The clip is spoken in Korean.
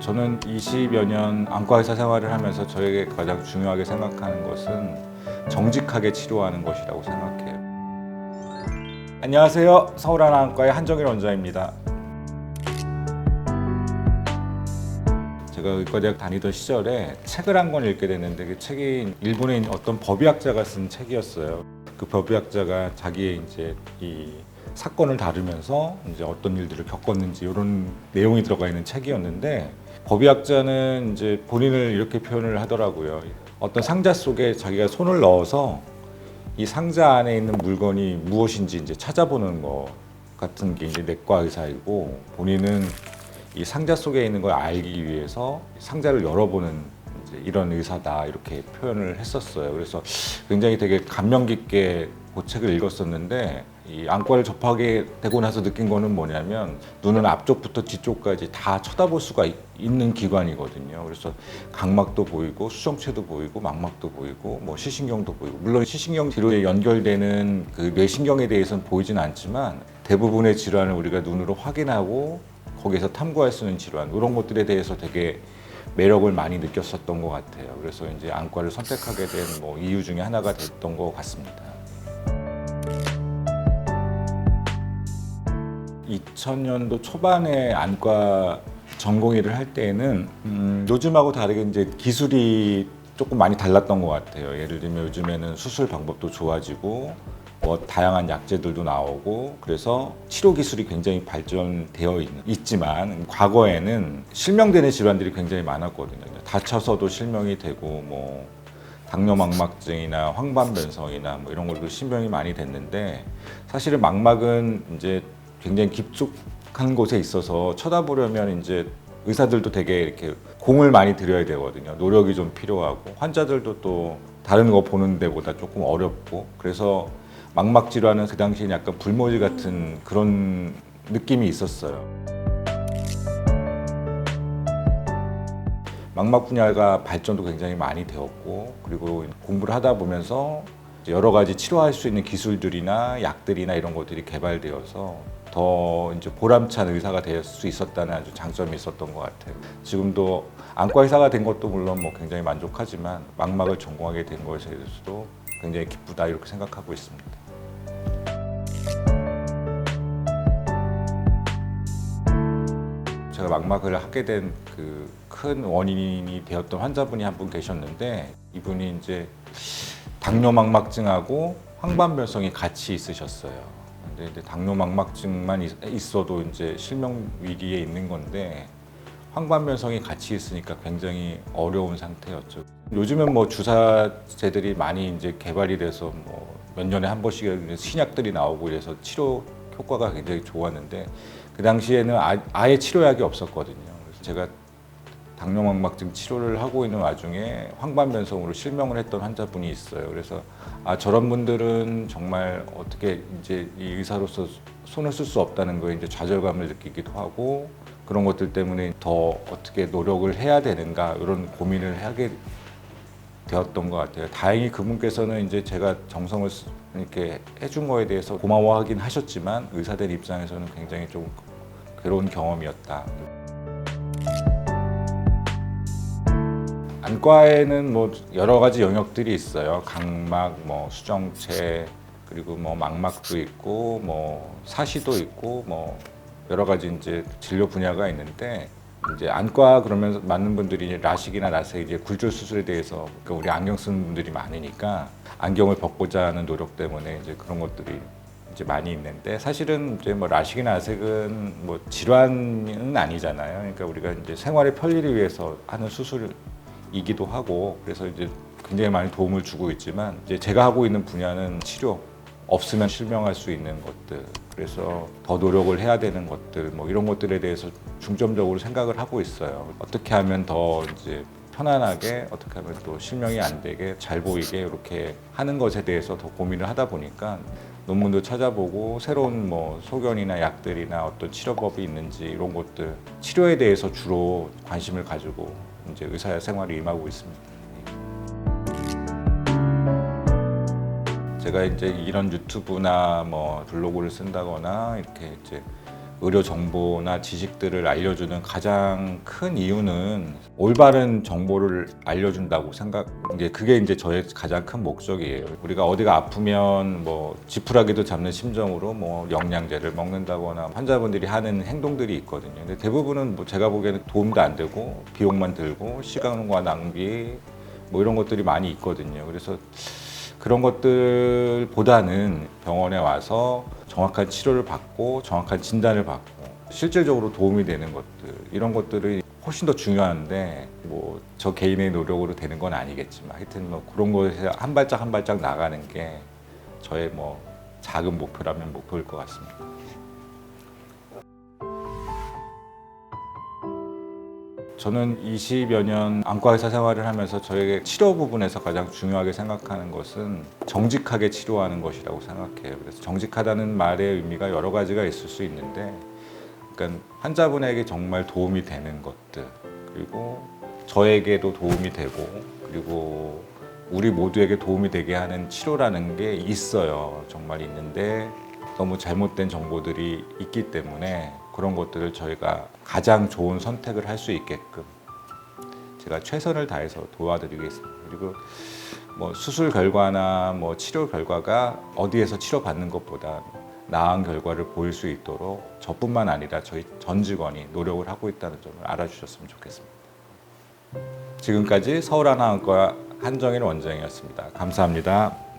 저는 20여 년 안과 의사 생활을 하면서 저에게 가장 중요하게 생각하는 것은 정직하게 치료하는 것이라고 생각해요. 안녕하세요. 서울하나안과의 한정일 원장입니다. 제가 의과대학 다니던 시절에 책을 한 권 읽게 됐는데 그 책이 일본의 어떤 법의학자가 쓴 책이었어요. 그 법의학자가 자기의 이제 이 사건을 다루면서 이제 어떤 일들을 겪었는지 이런 내용이 들어가 있는 책이었는데 법의학자는 이제 본인을 이렇게 표현을 하더라고요. 어떤 상자 속에 자기가 손을 넣어서 이 상자 안에 있는 물건이 무엇인지 이제 찾아보는 것 같은 게 이제 내과 의사이고 본인은 이 상자 속에 있는 걸 알기 위해서 상자를 열어보는 이런 의사다 이렇게 표현을 했었어요. 그래서 굉장히 되게 감명 깊게 그 책을 읽었었는데 이 안과를 접하게 되고 나서 느낀 거는 뭐냐면 눈은 앞쪽부터 뒤쪽까지 다 쳐다볼 수가 있- 있는 기관이거든요. 그래서 각막도 보이고 수정체도 보이고 망막도 보이고 뭐 시신경도 보이고 물론 시신경 뒤로 연결되는 그 뇌신경에 대해서는 보이진 않지만 대부분의 질환을 우리가 눈으로 확인하고 거기에서 탐구할 수 있는 질환 이런 것들에 대해서 되게 매력을 많이 느꼈었던 것 같아요. 그래서 이제 안과를 선택하게 된 뭐 이유 중에 하나가 됐던 것 같습니다. 2000년도 초반에 안과 전공의를 할 때에는 음, 요즘하고 다르게 이제 기술이 조금 많이 달랐던 것 같아요. 예를 들면 요즘에는 수술 방법도 좋아지고 뭐 다양한 약제들도 나오고 그래서 치료 기술이 굉장히 발전되어 있, 있지만 과거에는 실명되는 질환들이 굉장히 많았거든요. 다쳐서도 실명이 되고 뭐 당뇨망막증이나 황반변성이나 뭐 이런 것도 실명이 많이 됐는데 사실은 망막은 이제 굉장히 깊숙한 곳에 있어서 쳐다보려면 이제 의사들도 되게 이렇게 공을 많이 들여야 되거든요. 노력이 좀 필요하고 환자들도 또 다른 거 보는 데보다 조금 어렵고 그래서 망막 질환은 그 당시에 약간 불모지 같은 그런 느낌이 있었어요. 망막 분야가 발전도 굉장히 많이 되었고 그리고 공부를 하다 보면서 여러 가지 치료할 수 있는 기술들이나 약들이나 이런 것들이 개발되어서 더 이제 보람찬 의사가 될 수 있었다는 아주 장점이 있었던 것 같아요. 지금도 안과 의사가 된 것도 물론 뭐 굉장히 만족하지만 망막을 전공하게 된 것에 대해서도 굉장히 기쁘다 이렇게 생각하고 있습니다. 제가 망막을 하게 된 그 큰 원인이 되었던 환자분이 한 분 계셨는데 이분이 이제 당뇨망막증하고 황반변성이 같이 있으셨어요. 근데 이제 당뇨망막증만 있- 있어도 이제 실명 위기에 있는 건데 황반변성이 같이 있으니까 굉장히 어려운 상태였죠. 요즘은 뭐 주사제들이 많이 이제 개발이 돼서 뭐 몇 년에 한 번씩 신약들이 나오고 이래서 치료 효과가 굉장히 좋았는데 그 당시에는 아, 아예 치료약이 없었거든요. 그래서 제가 당뇨망막증 치료를 하고 있는 와중에 황반변성으로 실명을 했던 환자분이 있어요. 그래서 아 저런 분들은 정말 어떻게 이제 이 의사로서 손을 쓸 수 없다는 거에 이제 좌절감을 느끼기도 하고 그런 것들 때문에 더 어떻게 노력을 해야 되는가 이런 고민을 하게 되었던 것 같아요. 다행히 그분께서는 이제 제가 정성을 쓰- 이렇게 해준 거에 대해서 고마워하긴 하셨지만 의사들 입장에서는 굉장히 좀 괴로운 경험이었다. 안과에는 뭐 여러 가지 영역들이 있어요. 각막, 뭐 수정체, 그리고 뭐 망막도 있고, 뭐 사시도 있고, 뭐 여러 가지 이제 진료 분야가 있는데 이제 안과 그러면 많은 분들이 라식이나 라섹 이제 굴절 수술에 대해서 그러니까 우리 안경 쓰는 분들이 많으니까 안경을 벗고자 하는 노력 때문에 이제 그런 것들이 이제 많이 있는데 사실은 이제 뭐 라식이나 라섹은 뭐 질환은 아니잖아요. 그러니까 우리가 이제 생활의 편리를 위해서 하는 수술 이기도 하고 그래서 이제 굉장히 많이 도움을 주고 있지만 이제 제가 하고 있는 분야는 치료 없으면 실명할 수 있는 것들 그래서 더 노력을 해야 되는 것들 뭐 이런 것들에 대해서 중점적으로 생각을 하고 있어요. 어떻게 하면 더 이제 편안하게 어떻게 하면 또 실명이 안 되게 잘 보이게 이렇게 하는 것에 대해서 더 고민을 하다 보니까 논문도 찾아보고 새로운 뭐 소견이나 약들이나 어떤 치료법이 있는지 이런 것들 치료에 대해서 주로 관심을 가지고 이제 의사 생활을 임하고 있습니다. 제가 이제 이런 유튜브나 뭐 블로그를 쓴다거나 이렇게 이제 의료 정보나 지식들을 알려주는 가장 큰 이유는 올바른 정보를 알려준다고 생각. 이게 그게 이제 저의 가장 큰 목적이에요. 우리가 어디가 아프면 뭐 지푸라기도 잡는 심정으로 뭐 영양제를 먹는다거나 환자분들이 하는 행동들이 있거든요. 근데 대부분은 뭐 제가 보기에는 도움도 안 되고 비용만 들고 시간과 낭비 뭐 이런 것들이 많이 있거든요. 그래서 그런 것들보다는 병원에 와서 정확한 치료를 받고 정확한 진단을 받고 실질적으로 도움이 되는 것들 이런 것들이 훨씬 더 중요한데 뭐 저 개인의 노력으로 되는 건 아니겠지만 하여튼 뭐 그런 것에 한 발짝 한 발짝 나가는 게 저의 뭐 작은 목표라면 목표일 것 같습니다. 저는 20여 년 안과 의사 생활을 하면서 저에게 치료 부분에서 가장 중요하게 생각하는 것은 정직하게 치료하는 것이라고 생각해요. 그래서 정직하다는 말의 의미가 여러 가지가 있을 수 있는데, 그러니까 환자분에게 정말 도움이 되는 것들, 그리고 저에게도 도움이 되고, 그리고 우리 모두에게 도움이 되게 하는 치료라는 게 있어요. 정말 있는데 너무 잘못된 정보들이 있기 때문에 그런 것들을 저희가 가장 좋은 선택을 할 수 있게끔 제가 최선을 다해서 도와드리겠습니다. 그리고 뭐 수술 결과나 뭐 치료 결과가 어디에서 치료받는 것보다 나은 결과를 보일 수 있도록 저뿐만 아니라 저희 전 직원이 노력을 하고 있다는 점을 알아주셨으면 좋겠습니다. 지금까지 서울 하나안과 한정일 원장이었습니다. 감사합니다.